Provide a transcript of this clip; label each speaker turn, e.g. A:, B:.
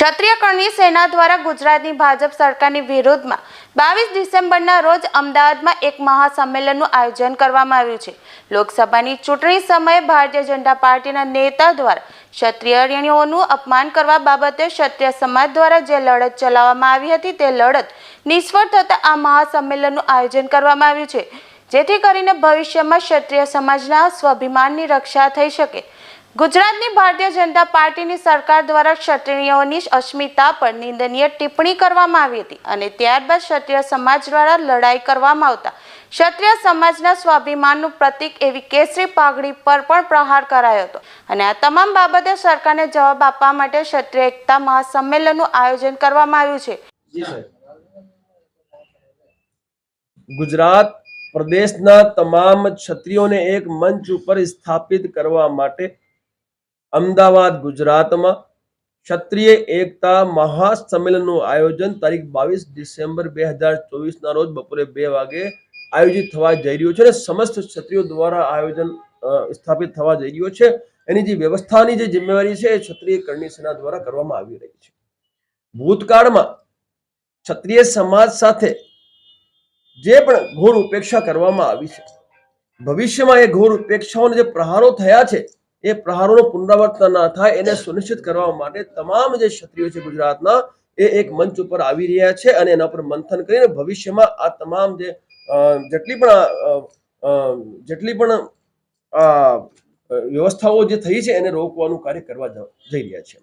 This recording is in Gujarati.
A: ક્ષત્રિય કરણી સેના દ્વારા ગુજરાતની ભાજપ સરકારની વિરોધમાં બાવીસ ડિસેમ્બરના રોજ અમદાવાદમાં એક મહાસંમેલનનું આયોજન કરવામાં આવ્યું છે. લોકસભાની ચૂંટણી સમયે ભારતીય જનતા પાર્ટીના નેતા દ્વારા ક્ષત્રિયણીઓનું અપમાન કરવા બાબતે ક્ષત્રિય સમાજ દ્વારા જે લડત ચલાવવામાં આવી હતી તે લડત નિષ્ફળ થતાં આ મહાસંમેલનનું આયોજન કરવામાં આવ્યું છે, જેથી કરીને ભવિષ્યમાં ક્ષત્રિય સમાજના સ્વાભિમાનની રક્ષા થઈ શકે. ગુજરાતની ભારતીય જનતા પાર્ટીની સરકાર દ્વારા ક્ષત્રિયોની અસ્મિતા પર નિંદનીય ટિપ્પણી કરવામાં આવી હતી અને ત્યારબાદ ક્ષત્રિય સમાજ દ્વારા લડાઈ કરવામાં આવતા. ક્ષત્રિય સમાજના સ્વાભિમાનનું પ્રતીક એવી કેસરી પાઘડી પર પણ પ્રહાર કરાયો હતો. અને આ તમામ બાબતે સરકારને જવાબ આપવા માટે ક્ષત્રિય એકતા મહાસંમેલનનું આયોજન કરવામાં આવ્યું છે.
B: ગુજરાત પ્રદેશના તમામ ક્ષત્રિયોને એક મંચ ઉપર સ્થાપિત કરવા માટે અમદાવાદ, ગુજરાતમાં ક્ષત્રિય એકતા મહાસંમેલનનું આયોજન તારીખ બાવીસ ડિસેમ્બર બે હજાર ચોવીસના રોજ બપોરે બે વાગે આયોજિત થવા જઈ રહ્યું છે અને સમસ્ત ક્ષત્રિયો દ્વારા આયોજન સ્થાપિત થવા જઈ રહ્યું છે. એની જે વ્યવસ્થાની જે જિમ્મેવારી છે એ ક્ષત્રિય કરણી સેના દ્વારા કરવામાં આવી રહી છે. ભૂતકાળમાં ક્ષત્રિય સમાજ સાથે જે પણ ઘોર ઉપેક્ષા કરવામાં આવી છે, ભવિષ્યમાં એ ઘોર ઉપેક્ષાઓને જે પ્રહારો થયા છે એ પ્રહારોનું પુનરાવર્તન ના થાય એને સુનિશ્ચિત કરવા માટે તમામ જે ક્ષત્રિયો છે ગુજરાતના, એ એક મંચ ઉપર આવી રહ્યા છે અને એના પર મંથન કરીને ભવિષ્યમાં આ તમામ જે જેટલી પણ જેટલી પણ વ્યવસ્થાઓ જે થઈ છે એને રોકવાનું કાર્ય કરવા જઈ રહ્યા છે.